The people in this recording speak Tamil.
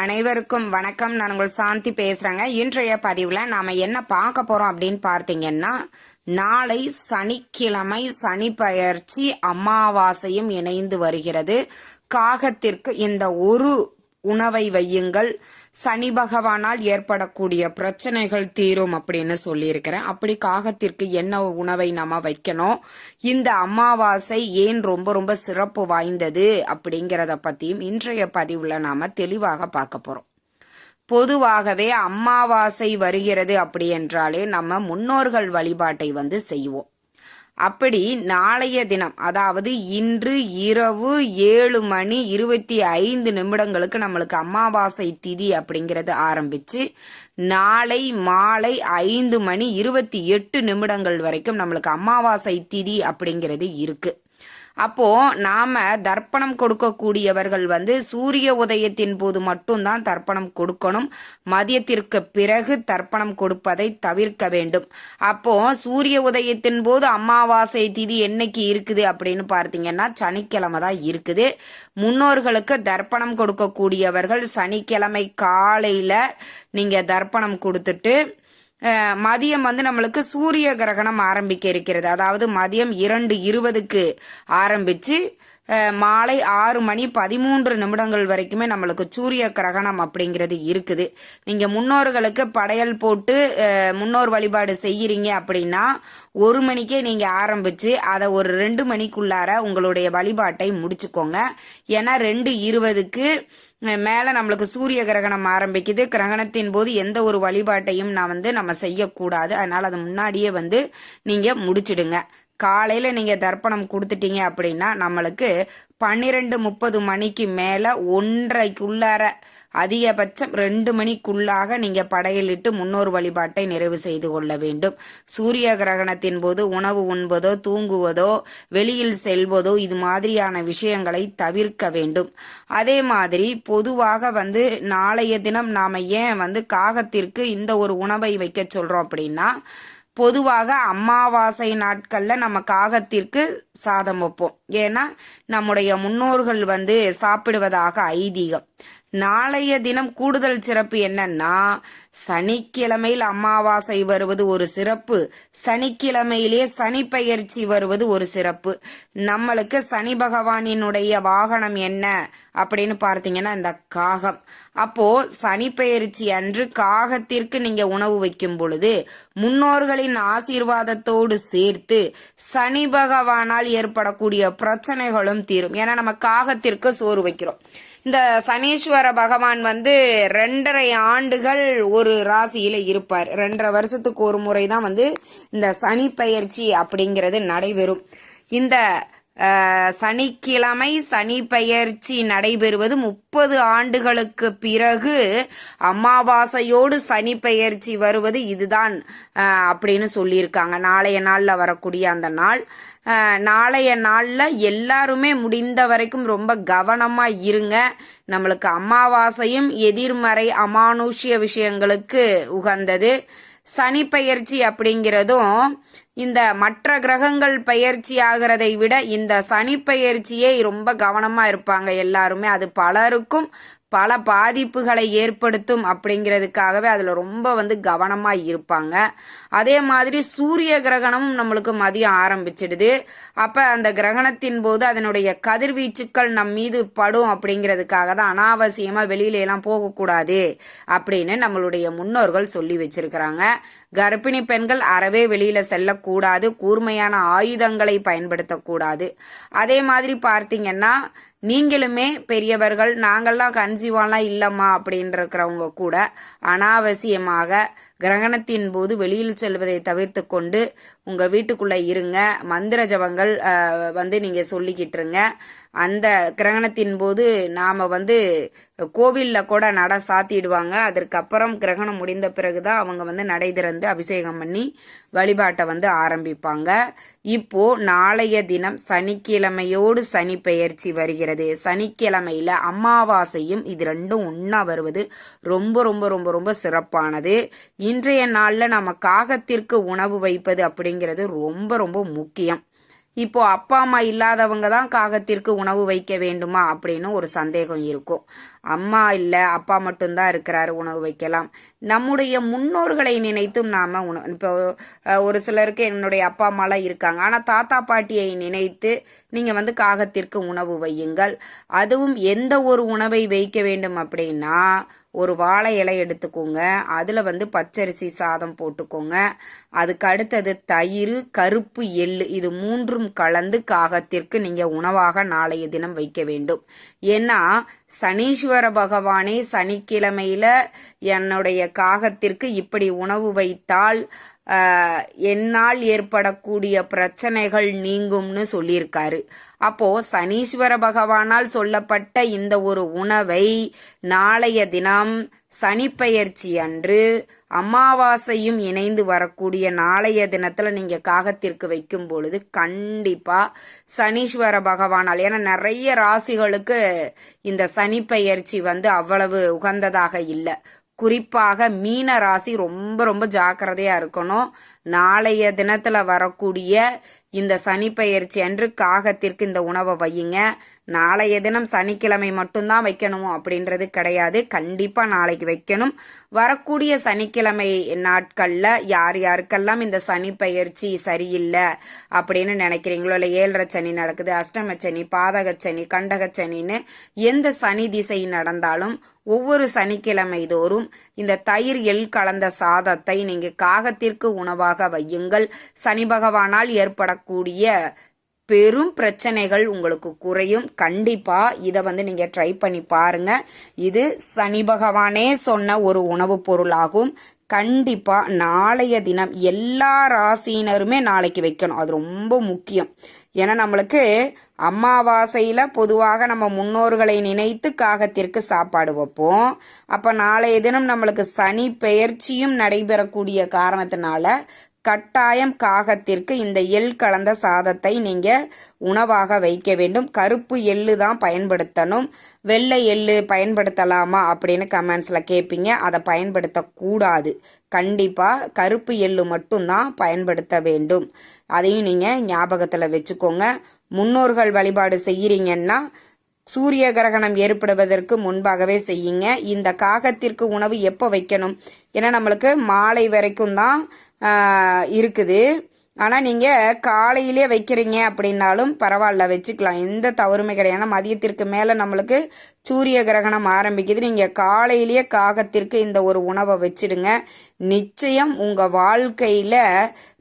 அனைவருக்கும் வணக்கம். நான் உங்கள் சாந்தி பேசுறேங்க. இன்றைய பதிவுல நாம என்ன பார்க்க போறோம் அப்படின்னு பார்த்தீங்கன்னா நாளை சனிக்கிழமை சனி பயிற்சி அமாவாசையும் இணைந்து வருகிறது. காகத்திற்கு இந்த ஒரு உணவை வையுங்கள். சனி பகவானால் ஏற்படக்கூடிய பிரச்சனைகள் தீரும் அப்படின்னு சொல்லியிருக்கிறேன். அப்படி காகத்திற்கு என்ன உணவை நம்ம வைக்கணும்? இந்த அமாவாசை ஏன் ரொம்ப ரொம்ப சிறப்பு வாய்ந்தது அப்படிங்கிறத பத்தியும் இன்றைய பதிவுல நாம தெளிவாக பார்க்க போறோம். பொதுவாகவே அமாவாசை வருகிறது அப்படி என்றாலே நம்ம முன்னோர்கள் வழிபாட்டை வந்து செய்வோம். அப்படி நாளைய தினம் அதாவது இன்று இரவு ஏழு மணி இருபத்தி ஐந்து நிமிடங்களுக்கு நம்மளுக்கு அமாவாசை திதி அப்படிங்கிறது ஆரம்பிச்சு நாளை மாலை ஐந்து மணி இருபத்தி எட்டு நிமிடங்கள் வரைக்கும் நம்மளுக்கு அமாவாசை திதி அப்படிங்கிறது இருக்கு. அப்போ நாம தர்ப்பணம் கொடுக்கக்கூடியவர்கள் வந்து சூரிய உதயத்தின் போது மட்டும்தான் தர்ப்பணம் கொடுக்கணும். மதியத்திற்கு பிறகு தர்ப்பணம் கொடுப்பதை தவிர்க்க வேண்டும். அப்போ சூரிய உதயத்தின் போது அமாவாசை திதி என்னைக்கு இருக்குது அப்படின்னு பார்த்தீங்கன்னா சனிக்கிழமை தான் இருக்குது. முன்னோர்களுக்கு தர்ப்பணம் கொடுக்கக்கூடியவர்கள் சனிக்கிழமை காலையில நீங்க தர்ப்பணம் கொடுத்துட்டு மதியம் வந்து நம்மளுக்கு சூரிய கிரகணம் ஆரம்பிக்க இருக்கிறது. அதாவது மதியம் இரண்டு இருபதுக்கு ஆரம்பிச்சு மாலை ஆறு மணி பதிமூன்று நிமிடங்கள் வரைக்குமே நம்மளுக்கு சூரிய கிரகணம் அப்படிங்கிறது இருக்குது. நீங்க முன்னோர்களுக்கு படையல் போட்டு முன்னோர் வழிபாடு செய்யறீங்க அப்படின்னா ஒரு மணிக்கே நீங்க ஆரம்பிச்சு அதை ஒரு ரெண்டு மணிக்குள்ளார உங்களுடைய வழிபாட்டை முடிச்சுக்கோங்க. ஏன்னா ரெண்டு இருபதுக்கு மேல நம்மளுக்கு சூரிய கிரகணம் ஆரம்பிக்குது. கிரகணத்தின் போது எந்த ஒரு வழிபாட்டையும் நான் வந்து நம்ம செய்யக்கூடாது. அதனால அதை முன்னாடியே வந்து நீங்க முடிச்சிடுங்க. காலையில நீங்க தர்ப்பணம் கொடுத்துட்டீங்க அப்படின்னா நம்மளுக்கு பன்னிரெண்டு முப்பது மணிக்கு மேல ஒன்றைக்குள்ளார அதிகபட்சம் ரெண்டு மணிக்குள்ளாக நீங்க படையலிட்டு முன்னோர் வழிபாட்டை நிறைவு செய்து கொள்ள வேண்டும். சூரிய கிரகணத்தின் போது உணவு உண்பதோ தூங்குவதோ வெளியில் செல்வதோ இது மாதிரியான விஷயங்களை தவிர்க்க வேண்டும். அதே மாதிரி பொதுவாக வந்து நாளைய தினம் நாம ஏன் வந்து காகத்திற்கு இந்த ஒரு உணவை வைக்க சொல்றோம் அப்படின்னா பொதுவாக அமாவாசை நாட்கள்ல நம்ம காகத்திற்கு சாதம் வைப்போம். ஏன்னா நம்முடைய முன்னோர்கள் வந்து சாப்பிடுவதாக ஐதீகம். நாளைய தினம் கூடுதல் சிறப்பு என்னன்னா சனிக்கிழமையில் அமாவாசை வருவது ஒரு சிறப்பு. சனிக்கிழமையிலே சனி பெயர்ச்சி வருவது ஒரு சிறப்பு. நம்மளுக்கு சனி பகவானினுடைய வாகனம் என்ன அப்படின்னு பார்த்தீங்கன்னா இந்த காகம். அப்போ சனி பெயர்ச்சி அன்று காகத்திற்கு நீங்க உணவு வைக்கும் பொழுது முன்னோர்களின் ஆசீர்வாதத்தோடு சேர்த்து சனி பகவானால் ஏற்படக்கூடிய பிரச்சனைகளும் தீரும். ஏன்னா நம்ம காகத்திற்கு சோறு வைக்கிறோம். இந்த சனீஸ்வர பகவான் வந்து ரெண்டரை ஆண்டுகள் ஒரு ராசியில் இருப்பார். ரெண்டரை வருஷத்துக்கு ஒரு முறை தான் வந்து இந்த சனி பயிற்சி அப்படிங்கிறது நடைபெறும். இந்த சனிக்கிழமை சனி பெயர்ச்சி நடைபெறுவது முப்பது ஆண்டுகளுக்கு பிறகு அமாவாசையோடு சனி பெயர்ச்சி வருவது இதுதான் அப்படின்னு சொல்லியிருக்காங்க. நாளைய நாளில் வரக்கூடிய அந்த நாள். நாளைய நாளில் எல்லாருமே முடிந்த வரைக்கும் ரொம்ப கவனமாக இருங்க. நம்மளுக்கு அமாவாசையும் எதிர்மறை அமானுஷ்ய விஷயங்களுக்கு உகந்தது. சனி பெயர்ச்சி அப்படிங்கிறதும் இந்த மற்ற கிரகங்கள் பயிற்சி ஆகிறதை விட இந்த சனி பயிற்சியே ரொம்ப கவனமா இருப்பாங்க எல்லாருமே. அது பலருக்கும் பல பாதிப்புகளை ஏற்படுத்தும் அப்படிங்கிறதுக்காகவே அதில் ரொம்ப வந்து கவனமாக இருப்பாங்க. அதே மாதிரி சூரிய கிரகணமும் நம்மளுக்கு மதியம் ஆரம்பிச்சிடுது. அப்போ அந்த கிரகணத்தின் போது அதனுடைய கதிர்வீச்சுக்கள் நம் மீது படும் அப்படிங்கிறதுக்காக தான் அனாவசியமாக வெளியிலலாம் போகக்கூடாது அப்படின்னு நம்மளுடைய முன்னோர்கள் சொல்லி வச்சிருக்கிறாங்க. கர்ப்பிணி பெண்கள் அறவே வெளியில் செல்ல கூடாது கூர்மையான ஆயுதங்களை பயன்படுத்தக்கூடாது. அதே மாதிரி பார்த்தீங்கன்னா நீங்களுமே பெரியவர்கள் நாங்கள்லாம் கன்சீவாலாம் இல்லம்மா அப்படின்னு இருக்கிறவங்க கூட அனாவசியமாக கிரகணத்தின் போது வெளியில் செல்வதை தவிர்த்து கொண்டு உங்கள் வீட்டுக்குள்ளே இருங்க. மந்திர ஜபங்கள் வந்து நீங்கள் சொல்லிக்கிட்டுருங்க. அந்த கிரகணத்தின் போது நாம் வந்து கோவிலில் கூட நட சாத்திடுவாங்க. அதற்கப்புறம் கிரகணம் முடிந்த பிறகுதான் அவங்க வந்து நடை திறந்து அபிஷேகம் பண்ணி வழிபாட்டை வந்து ஆரம்பிப்பாங்க. இப்போ நாளைய தினம் சனிக்கிழமையோடு சனி பெயர்ச்சி வருகிறது. சனிக்கிழமையில அமாவாசையும் இது ரெண்டும் ஒன்றா வருவது ரொம்ப ரொம்ப ரொம்ப ரொம்ப சிறப்பானது. இன்றைய நாள்ல நம்ம காகத்திற்கு உணவு வைப்பது அப்படிங்கிறது ரொம்ப ரொம்ப முக்கியம். இப்போ அப்பா அம்மா இல்லாதவங்க தான் காகத்திற்கு உணவு வைக்க வேண்டுமா அப்படின்னு ஒரு சந்தேகம் இருக்கும். அம்மா இல்லை அப்பா மட்டும்தான் இருக்கிறாரு உணவு வைக்கலாம். நம்முடைய முன்னோர்களை நினைத்தும் நாம உணவு இப்போ ஒரு சிலருக்கு என்னுடைய அப்பா அம்மாலாம் இருக்காங்க. ஆனால் தாத்தா பாட்டியை நினைத்து நீங்கள் வந்து காகத்திற்கு உணவு வையுங்கள். அதுவும் எந்த ஒரு உணவை வைக்க வேண்டும் அப்படின்னா ஒரு வாழை இலை எடுத்துக்கோங்க. அதில் வந்து பச்சரிசி சாதம் போட்டுக்கோங்க. அதுக்கு அடுத்தது தயிர் கருப்பு எள்ளு இது மூன்றும் கலந்து காகத்திற்கு நீங்கள் உணவாக நாளைய தினம் வைக்க வேண்டும். ஏன்னா சனீஸ்வர பகவானே சனிக்கிழமையில என்னுடைய காகத்திற்கு இப்படி உணவு வைத்தால் என்னால் ஏற்படக்கூடிய பிரச்சனைகள் நீங்கும்னு சொல்லியிருக்காரு. அப்போ சனீஸ்வர பகவானால் சொல்லப்பட்ட இந்த ஒரு உணவை நாளைய தினம் சனிப்பெயர்ச்சி அன்று அமாவாசையும் இணைந்து வரக்கூடிய நாளைய தினத்துல நீங்க காகத்திற்கு வைக்கும் பொழுது கண்டிப்பா சனீஸ்வர பகவானால் ஏன்னா நிறைய ராசிகளுக்கு இந்த சனிப்பெயர்ச்சி வந்து அவ்வளவு உகந்ததாக இல்லை. குறிப்பாக மீன ராசி ரொம்ப ரொம்ப ஜாக்கிரதையா இருக்கணும். நாளைய தினத்துல வரக்கூடிய இந்த சனிப்பெயர்ச்சி அன்று காகத்திற்கு இந்த உணவை வையுங்க. நாளைய தினம் சனிக்கிழமை மட்டும்தான் வைக்கணும் அப்படின்றது கிடையாது. கண்டிப்பா நாளைக்கு வைக்கணும். வரக்கூடிய சனிக்கிழமை நாட்கள்ல யார் யாருக்கெல்லாம் இந்த சனி பயிற்சி சரியில்லை அப்படின்னு நினைக்கிறீங்களோ இல்லை ஏழரை சனி நடக்குது அஷ்டம சனி பாதக சனி கண்டக சனின்னு எந்த சனி திசை நடந்தாலும் ஒவ்வொரு சனிக்கிழமை தோறும் இந்த தயிர் எள் கலந்த சாதத்தை நீங்க காகத்திற்கு உணவாக வையுங்கள். சனி பகவானால் ஏற்படக்கூடிய பெரும் பிரச்சனைகள் உங்களுக்கு குறையும். கண்டிப்பா இதை வந்து நீங்க ட்ரை பண்ணி பாருங்க. இது சனி பகவானே சொன்ன ஒரு உணவுப் பொருளாகும். கண்டிப்பாக நாளைய தினம் எல்லா ராசியினருமே நாளைக்கு வைக்கணும். அது ரொம்ப முக்கியம். ஏன்னா நம்மளுக்கு அமாவாசையில் பொதுவாக நம்ம முன்னோர்களை நினைத்து காகத்திற்கு சாப்பாடு வைப்போம். அப்போ நாளைய தினம் நம்மளுக்கு சனி பெயர்ச்சியும் நடைபெறக்கூடிய காரணத்தினால கட்டாயம் காகத்திற்கு இந்த எள் கலந்த சாதத்தை நீங்கள் உணவாக வைக்க வேண்டும். கருப்பு எள்ளு தான் பயன்படுத்தணும். வெள்ளை எள்ளு பயன்படுத்தலாமா அப்படின்னு கமெண்ட்ஸில் கேட்பீங்க அதை பயன்படுத்தக்கூடாது. கண்டிப்பாக கருப்பு எள்ளு மட்டும்தான் பயன்படுத்த வேண்டும். அதையும் நீங்கள் ஞாபகத்தில் வச்சுக்கோங்க. முன்னோர்கள் வழிபாடு செய்கிறீங்கன்னா சூரிய கிரகணம் ஏற்படுவதற்கு முன்பாகவே செய்யுங்க. இந்த காகத்திற்கு உணவு எப்போ வைக்கணும்? ஏன்னா நம்மளுக்கு மாலை வரைக்கும் தான் இருக்குது. ஆனால் நீங்கள் காலையிலே வைக்கிறீங்க அப்படின்னாலும் பரவாயில்ல வச்சுக்கலாம். எந்த தவறுமே கிடையாது. மதியத்திற்கு மேலே நம்மளுக்கு சூரிய கிரகணம் ஆரம்பிக்குது. நீங்கள் காலையிலேயே காகத்திற்கு இந்த ஒரு உணவை வச்சிடுங்க. நிச்சயம் உங்கள் வாழ்க்கையில்